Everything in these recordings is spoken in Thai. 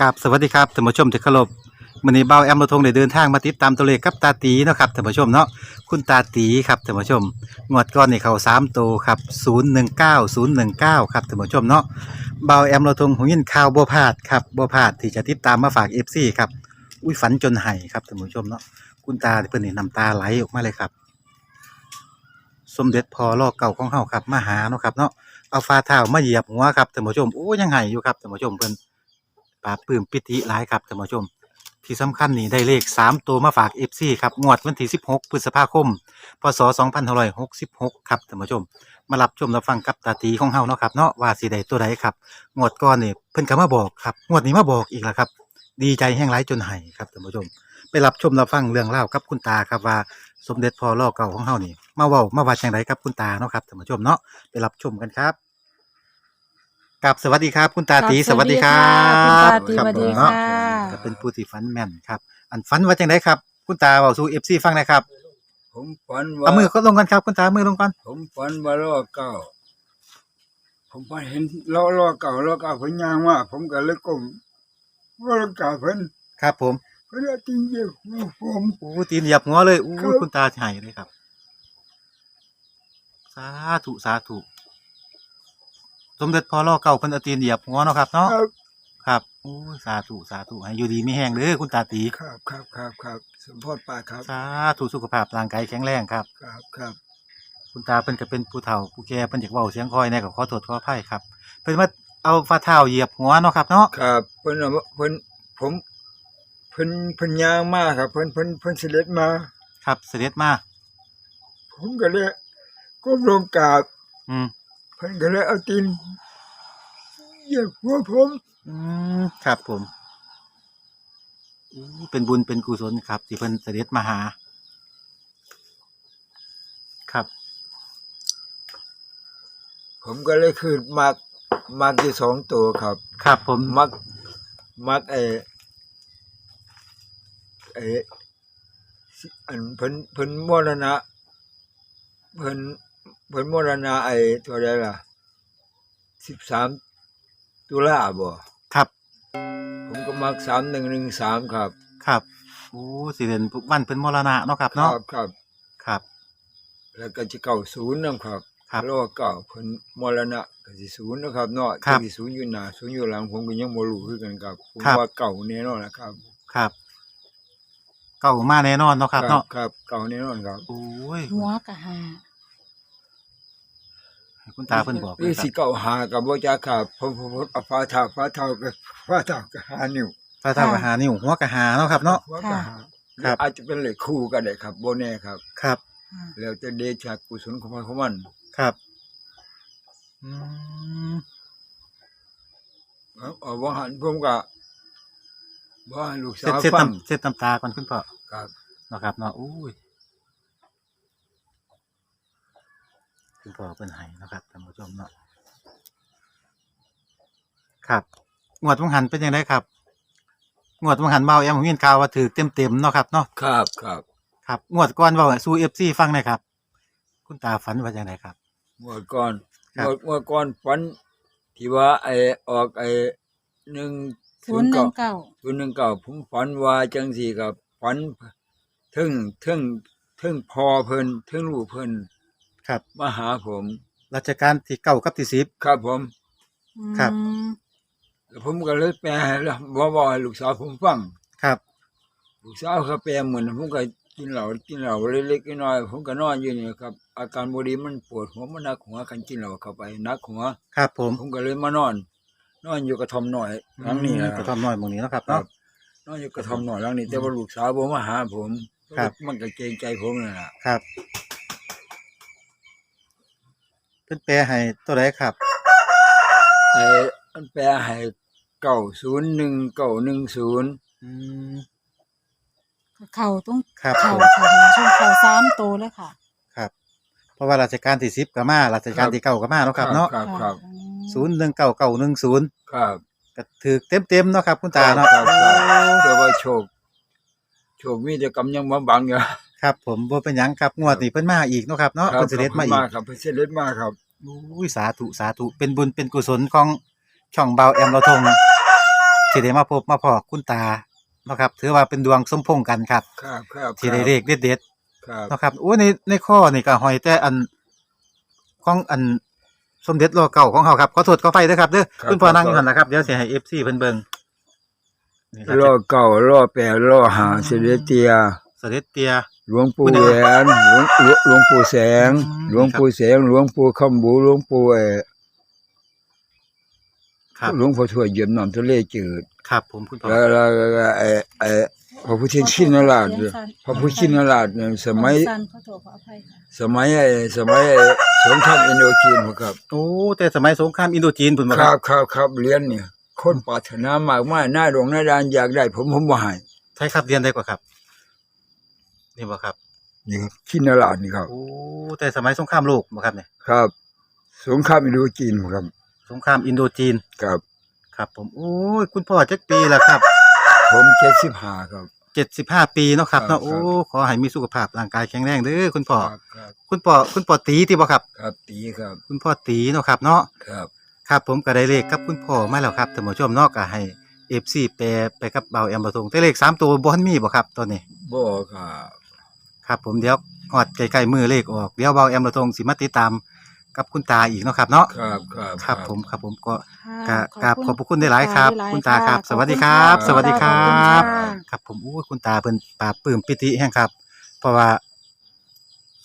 กับสวัสดีครับท่านผู้ชมที่เคารพมื้อนี้เบาแอมระทงได้เดินทางมาติดตามตัวเลขกับตาตีเนาะครับท่านผู้ชมเนาะคุณตาตีครับท่านผู้ชมงวดก่อนนี่เข้า3ตัวครับ019 019ครับท่านผู้ชมเนาะเบาแอมระทงหูยินข่าวบ่พลาดครับบ่พลาดที่จะติดตามมาฝาก FC ครับอุ้ยฝันจนไห้ครับท่านผู้ชมเนาะคุณตาเพิ่นนี่น้ำตาไหลออกมาเลยครับ สมเด็จพอลอกเก่าของเฮาครับมาหาเนาะครับเนาะเอาฝ่าเท้ามาเหยียบหัวครับท่านผู้ชมโอ้ยังไห้อยู่ครับท่านผู้ชมเพิ่น ปราปื้มปิติหลายครับท่านผู้ชม ที่สำคัญนี่ได้เลข 3 ตัวมาฝาก FC ครับงวดวันที่ 16 พฤษภาคม พศ 2566 ครับท่านผู้ชม มารับชมรับฟังกับตาตีของเฮาเนาะครับเนาะว่าสิได้ตัวใดครับงวดก่อนนี่เพิ่นก็มาบอกครับงวดนี้มาบอกอีกแล้วครับ ดีใจแห้งหลายจนไห้ครับท่านผู้ชม ไปรับชมรับฟังเรื่องเล่ากับคุณตาครับว่าสมเด็จพ่อล่อเก่าของเฮานี่มาเว้ามาว่าจังไดกับคุณตาเนาะครับท่านผู้ชมเนาะไปรับชมกันครับ กับสวัสดีครับ คุณตาตีสวัสดีครัคุณบตาตีคสรับวัสดีผมค่ะเนาะก็เป็นผู้ที่ฝันแม่นครับ อันฝันว่าจังไดครับ คุณตาเว้าสู่ FC ฟังหนะครับ ผมฝันว่าเอามือก็ลงกันครับ คุณตามือลงก่อนผมฝันว่าล้อเก่า ผมฝันเห็นล้อล้อเก่าล้อเก่าเพิ่นย่างว่าผมก็เลยก้มว่าล้อเก่าเพิ่นครับผมเพิ่นเอาจริงเดียวผมอู้ตีนเหยียบหัวเลยอู้ครับคุณตาไห้เลยครับ สาธุสาธุ สมเด็จพ่อล่อเก่าเพิ่นเอาตีนเหยียบหัวเนาะครับเนาะครับครับโอ้ยสาธุสาธุให้อยู่ดีไม่แห้งเด้อคุณตาตี ครับครับครับครับสมโพธิปากครับ สาธุสุขภาพร่างกายแข็งแรงครับ ครับครับคุณตาเพิ่นก็เป็นผู้เฒ่าผู้แก่เพิ่นอยากเว้าเสียงคอยแน่ก็ขอโทษขออภัยครับ เพิ่นมาเอาฝ่าเท้าเหยียบหัวเนาะครับเนาะครับเพิ่นเอามาเพิ่นผมเพิ่นเพิ่นย่างมาครับเพิ่นเพิ่นเพิ่นเสด็จมา ครับเสด็จมาผมก็เลยก้มลงกราบอืมเพิ่นก็เลยเอาตีนเหยียบหัวผม อืมครับผมอู้เป็นบุญเป็นกุศลครับที่เพิ่นเสด็จมาหา ครับ ผมก็เลยคือมักมักที่สองตัวครับ ครับผมมักมักไอไอสิอันเพิ่นเพิ่นมรณะเพิ่น เพิ่นมรณะไอตัวใดล่ะสิบสามตุลาบ่ครับ ผมก็มักสามหนึ่งหนึ่งสามครับ ครับ โอ้สิเด่นวันเพิ่นมรณะเนาะครับคเนาะรับครับ ครับ แล้วก็จะเก่าศูนย์นะครับครับแล้วก็เก่าเพิ่นมรณะก็สิศูนย์นะครับเนาะครับจะสิศูนย์อยู่หน้าศูนย์อยู่หลังผมก็ยังบ่รู้คือกันครับผมครับ ว่าเก่าแน่นอนนะครับ ครับ เก่ามาแน่นอนเนาะครับเนาะ ครับเก่าแน่นอนครับ โอ้ย หัวกะหาให้ คุณตาเพิ่นบอกเลคือยคสิรับเก่าหากับบ่จักครับผมผมผมเอาฟ้าเท่าฟ้าเท่ากับฟ้าเท่ากับหานิ้วถ้าเท่ากับหานิ้วหัวกับหาเนาะครับเนาะหัวกับหาครับอาจจะเป็นเลขคู่ก็ได้ครับบ่แน่ครับ ครับ แล้วแต่เดชะกุศลของมันของมันครับอืมเอาเอาบ่หันผมก็บ่ให้ลูกเช็ดสาวเช็ดฟังน้ำเช็ดน้ำตาก่อนคุณพ่อครับเนาะครับเนาะอุ้ย คุณพ่อเป็นไห้เนาะครับท่านผู้ชมเนาะครับงวดวังหันเป็นยังไงครับงวดวังหันเบาแอมผมยินข่าวว่าถือเต็มเต็มๆเนาะครับเนาะครับครับครับงวดก่อนเบาสู้เอฟซีฟังหน่อยครับ คุณตาฝันว่าอย่างไรครับเมื่อก่อนครับเมื่อเมื่อก่อนฝันที่ว่าไอ้ออกไอ้1ศูนย์หนึ่งเก้าศูนย์หนึ่งเก้าผมฝันว่าจังสี่ครับฝันถึงถึงถึงพอเพิ่นถึงลูกเพิ่น ครับ มาหาผมรัชการที่เก้ากับที่สิบ ครับผมครับ อืมแล้วผมก็เลยแปลให้แล้วบอกบอกให้ลูกสาวผมฟังครับ ลูกสาวเขาแปลเหมือนผมก็กินเหล้ากินเหล้าเล็กๆน้อยๆผมก็นอนอยู่นี่ครับ อาการบดีมันปวดหัวมันหนักหัวคันกินเหล้าเข้าไปหนักหัว ครับผมผมก็เลยมานอน นอนอยู่กระท่อมหน่อยหลังนี้นะกระทอมน้อยหมองนี้เนาะครับครัเนาะ บ นอนอยู่กระท่อมหน่อยหลังนี้แต่ว่าลูกสาวผมมาหาผมครับ มันก็เกรงใจผมนั่นล่ะครับ เป็นแปลให้ตัวไหนครับ ไอ้มันแปลให้เก้าศูนย์หนึ่งเก้าหนึ่งศูนย์อืม เข่าต้องครับเข่าผมเข่าท่านผู้ชมเข่าสามโตวเลยค่ะครับ เพราะว่าราชการที่สิบก็มาราชการที่เก้าก็มาเนาะครับเนาะครับครับอืมศูนย์หนึ่งเก้าเก้าหนึ่งศูนย์ครับก็ถือเต็มเต็มๆเนาะครับ คุณตาเนาะครับครับแต่ว่าโชค โชคมีแต่กำยังมาบังอยู่ครับผมบ่เป็นหยังครับงวดนี้เพิ่นมาอีกเนาะครับเนาะครับเพิ่นเสด็จมาอีก ครับเพิ่นเสด็จมาครับ อุ้ยสาธุสาธุเป็นบุญเป็นกุศลของช่องเบาแอมเราทงที่ได้มาพบมาพอคุณตาเนาะครับ ถือว่าเป็นดวงสมพงษ์กันครับครับครับที่ได้เลขเด็ดครับๆเนาะครับโอ้ในในข้อนี่ก็หอยแต่อันของอันสมเด็จรอเก่าของเขาครับขอโทษขอไฟด้วยครับเด้อคุณพ่อนั่งอยู่หั่นนะครับเดี๋ยวสิให้ FC เพิ่นเบิ่งนี่ครับล่อเก่าล่อแปดล่อหาเสด็จเตีย เสด็จเตีย หลวงปู่แหวนหลวงหลวงหลวงปู่แสงอืมหลวงปู่แสง หลวงปู่คำบูหลวงปู่เออครับหลวงพ่อทวดเยี่ยมน้ำทะเลจืดครับผมคุณพ่อแล้วแล้วแล้วไอ้ไอ้พระพุทธชินราชเนี่ยพระพุทธชินราชเนี่ยสมัยสั้นขอโทษขออภัยค่ะสมัยไอ้สมัยไอ้สงครามอินโดจีนครับโอ้แต่สมัยสงครามอินโดจีนพุ่นบ่คครัรับบครับครับเรียนเนี่ยคนปรารถนามากมายหน้าดวงหน้าดานอยากได้ ผมผมบ่ให้ใช่ครับเรียนได้กว่าครับ นี่บ่ครับนี่ครับชินราชนี่ครับ โอ้แต่สมัยสงครามโลกบ่ครับเนี่ยครับ สงครามอินโดจีนครับ สงครามอินโดจีนครับ ครับ ผมโอ้ยคุณพ่อจักปีแล้วครับ ผมเจ็ดสิบห้าครับ เจ็ดสิบห้าปีเนาะครับครัเนาะบโอ้ขอให้มีสุขภาพร่างกายแข็งแรงเด้อคุณพ่อครับครับคุณพ่อคุณพ่อตีที่บ่ครับ ครับตีครับคุณพ่อตีเนาะครับเนาะ ครับ ครับผมก็ได้เลขกับคุณพ่อมาแล้วครับท่านผู้ชมเนาะก็ให้ FC แปลไปกับเบาแอมบ่ทงแต่เลขสามตัวบ่ทันมีบ่ครับตอนนี้บ่ครับ ครับผมเดี๋ยวฮอดใกล้ๆมือเลขออกเดี๋ยวเบาแอมบ่ทงสิมาติดตามกับคุณตาอีกเนาะครับเนาะครับครับครับผมครับผมก็ค่ะกราบขอบพระคุณได้หลายครับหลายๆคุณตาครับะสวัสดีครับขอณสวัสดีครับขอณค่ะครับผมอู้คุณตาเพิ่นปราบปลื้มปิติแห่งครับ เพราะว่า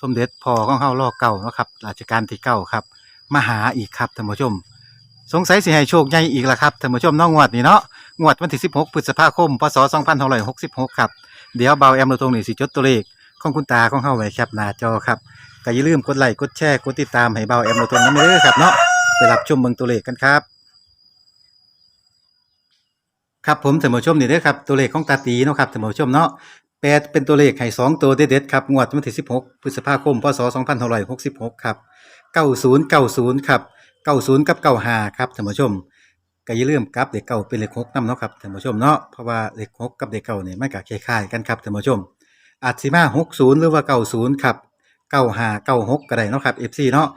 สมเด็จพ่อของเฮารอเก่าเนาะครับราชการที่เก้าครับมาหาอีกครับท่านผู้ชม สงสัยสิให้โชคใหญ่อีกละครับท่านผู้ชมเน้องงวดนี้เนาะงวดวันที่16พฤษภาคมพศ2566ครับเดี๋ยวเบาแอมเราตรงนี้สิจดตัวเลข ของคุณตาของเฮาไว้แคปหน้าจอครับก็อย่าลืมกดไลค์กดแชร์กดติดตามให้เบาแอมเราตรงนั้นเด้อครับเนาะไปรับชมเบิ่งตัวเลขกันครับ ครับผมท่านผู้ชมนี่เด้อครับตัวเลขของตาตีเนาะครับท่านผู้ชมเนาะแปดเป็นตัวเลขให้สองตัวเด็ดๆครับงวดวันที่16พฤษภาคมพศ2566ครับ9090ครับ90กับ95ครับท่านผู้ชมก็อย่าลืมกับเลขเก่าเป็นเลข6นำเนาะครับท่านผู้ชมเนาะเพราะว่าเลข6กับเลขเก่าเนี่ยมันก็คล้ายๆกันครับท่านผู้ชม อาจสิมา60หรือว่า90ครับ95 96ก็ได้เนาะครับ FC เนาะ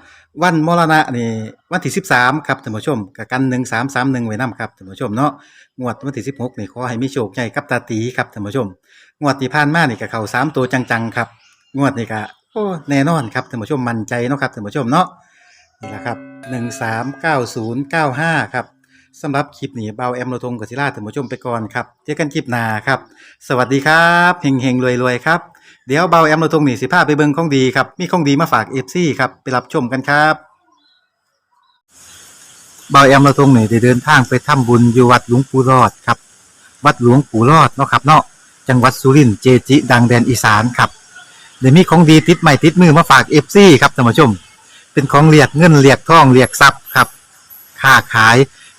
วันมรณะนี่วันที่13ครับท่านผู้ชมกับกัน1331ไว้นํครับท่านผู้ชมเนาะงวดวันที่16นี่ขอให้มีโชคใหญ่กับตาตีครับท่านผู้ชม งวดที่ผ่านมานี่ก็เข้าสามตัวจังๆครับ งวดนี้ก็โอ้แน่นอนครับท่านผู้ชมมั่นใจเนาะครับท่านผู้ชมเนาะนี่แหละครับ139095ครับ สำหรับคลิปนี้เบาแอมโลทงกบศิลาท่านผู้ชมไปก่อนครับเจอกันคลิปหน้าครับ สวัสดีครับเฮงๆรวยๆครับ เดี๋ยวเบาแอมโลทงหนีสิพาไปเบิงของดีครับ มีของดีมาฝาก FC ครับ ไปรับชมกันครับเบาแอมเราตรงนี้ได้เดินทางไปทำบุญอยู่วัดหลวงปู่รอดครับ วัดหลวงปู่รอดเนาะครับเนาะจังหวัดสุรินทร์เจจิ ดังแดนอีสานครับเดี๋ยวมีของดีติดใหม่ติดมือมาฝากเอฟซีครับท่านผู้ชม เป็นของเรียกเงินเรียกทองเรียกทรัพย์ครับค้าขาย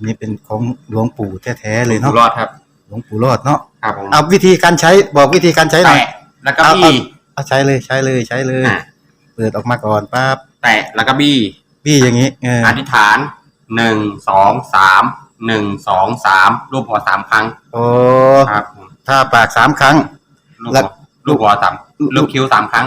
นนี้เป็นของหลวงปู่แท้ๆเลยอเนาะยู่รอดครับ หลวงปู่รอดเนาะครับผมเอาวิธีการใช้บอกวิธีการใช้หน่อยแตะแล้วก็เอาบี้เอาใช้เลยใช้เลยใช้เลย อะเปิดออกมาก่อนปั๊บแตะแล้วก็บี้พี่อย่างนี้เอออธิษฐานหนึ่งสองสามหนึ่งสองสามรูปหัวสามครั้งโอ้ครับผมถ้าปากสามครั้ง ลูกแล้หัวว ลูกหัวสามลูกคิ้วสามครั้ง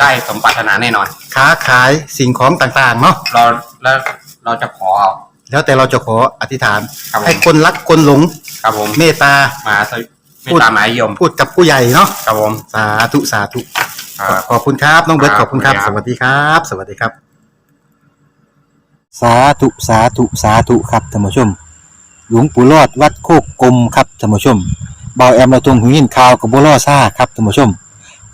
ได้สมปรารถนาแน่นอน ค้าขายสิ่งของต่างๆเนาะเราแล้วเราจะขอเอา แล้วแต่เราจะขออธิษฐาน ครับผม ให้คนรักคนหลงครับผมเมตตา มาสวิไม่ตามหมายยมพูดกับผู้ใหญ่เนาะครับผมสาธุสาธุ ครับ ขอบคุณครับน้องเบิร์ตคขรับอบคุณครับขอบสคุณครับวัสดีครับ สวัสดีครับ สาธุ สาธุ สาธุ ครับท่านผู้ชม หลวงปู่รอดวัดโคกกลมครับท่านผู้ชมเบาแอมเราตรงหูยินข่าวกับบัวล่อซ่าครับท่านผู้ชม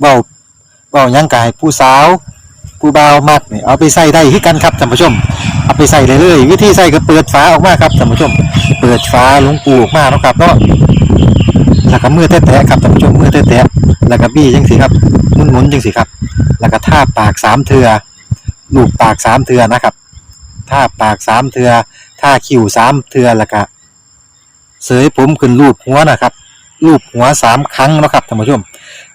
เบาเบายังกายผู้สาว ผู้บ่าวมักนี่เอาไปใส่ได้ที่กันครับท่านผู้ชม เอาไปใส่เลยเลยวิธีใส่ก็เปิดฝาออกมาครับท่านผู้ชม เปิดฝาหลวงปูออกมาเนาะครับเนาะแล้วก็มือแตะๆครับท่านผู้ชมมือแตะๆแล้วก็บี้จังสิครับหมุนๆจังสิครับ แล้วก็ท่าปากสามเทือลูบปากสามเทือนะครับท่าปากสามเทือท่าคิ้วสามเทือแล้วก็เสยผมขึ้นรูปหัวนะครับรูปหัวสามครั้งนะครับท่านผู้ชม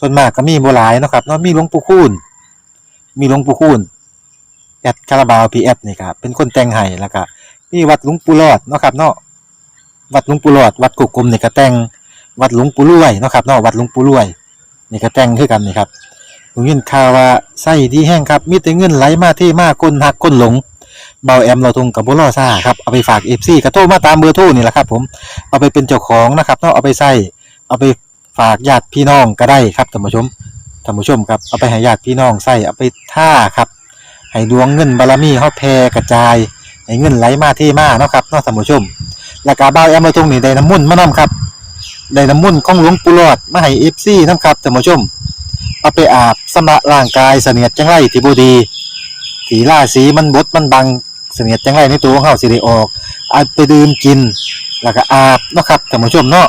ส่วนมากก็มีบ่หลายเนาะครับเนาะมีหลวงปู่คูณมีหลวงปู่คูณแอดคาราบาวพีแอดนี่ครับเป็นคนแต่งให้แล้วก็มีวัดหลวงปู่รอดเนาะครับเนาะวัดหลวงปู่รอด วัดกุกกลมนี่ก็แต่งวัดหลวงปู่รวยเนาะครับเนาะวัดหลวงปู่รวยนี่ก็แต่งคือกันนี่ครับผมยินข่าวว่าไส้ดีแห้งครับมีแต่เงินไหลมาที่มากคนหักคนหลงเบาแอมเราทงกับบุรอซ่าครับเอาไปฝากเอฟซีกระโทรมาตามเบอร์โทรนี่แหละครับผมเอาไปเป็นเจ้าของนะครับเนาะเอาไปใส่เอาไป ฝากญาติพี่น้องก็ได้ครับท่านผู้ชมท่านผู้ชมครับเอาไปให้ญาติพี่น้องใส่เอาไปท่าครับให้ดวงเงินบารมีเฮาแผ่กระจายให้เงินไหลมาที่มาเนาะครับเนาะท่านผู้ชมแล้วก็เบาแอมเราทงนี่ได้น้ำมุ่นมานํครับได้น้ำมุ่นของหลวงปู่หลอดมาให้เอฟซีนํครับท่านผู้ชมเอาไปอาบสำระร่างกายเสนียดจังไรที่บูดีถีล่าสีมันบดมันบังเสนียดจังไรในตัวของเฮาสิได้ออกเอาไปดื่มกิน แล้วก็อาบเนาะครับท่านผู้ชมเนาะ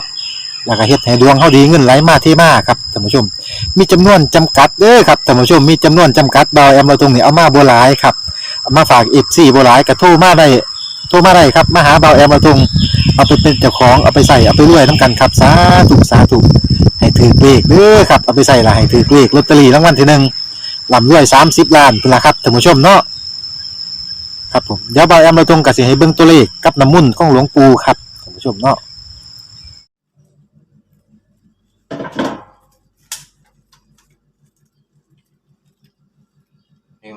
แล้วก็เฮ็ดให้ดวงเฮาดีเงินไหลมาที่มาครับท่านผู้ชม มีจำนวนจำกัดเด้อครับท่านผู้ชมมีจำนวนจำกัดดอยแอมเราตรงนี้เอามาบ่หลายครับเอามาฝากอีก4บ่หลายก็โทรมาได้โทรมาได้ครับมาหาเบาแอมเราตรงเอาไปเป็นเจ้าของเอาไปใส่เอาไปรวยนํกันครับสาธุสาธุให้ถือเลขเด้อครับเอาไปใส่ละให้ถือเลขลอตเตอรี่รางวัลที่หนึ่งลำรวยสามสิบล้านเป็นละครับท่านผู้ชมเนาะครับผมเดี๋ยวบ่าแอมเราตรงกับสิให้เบิ่งตัวเลขกับน้ำมุ่นของหลวงปู่ครับท่านผู้ชมเนาะ นี่คุณ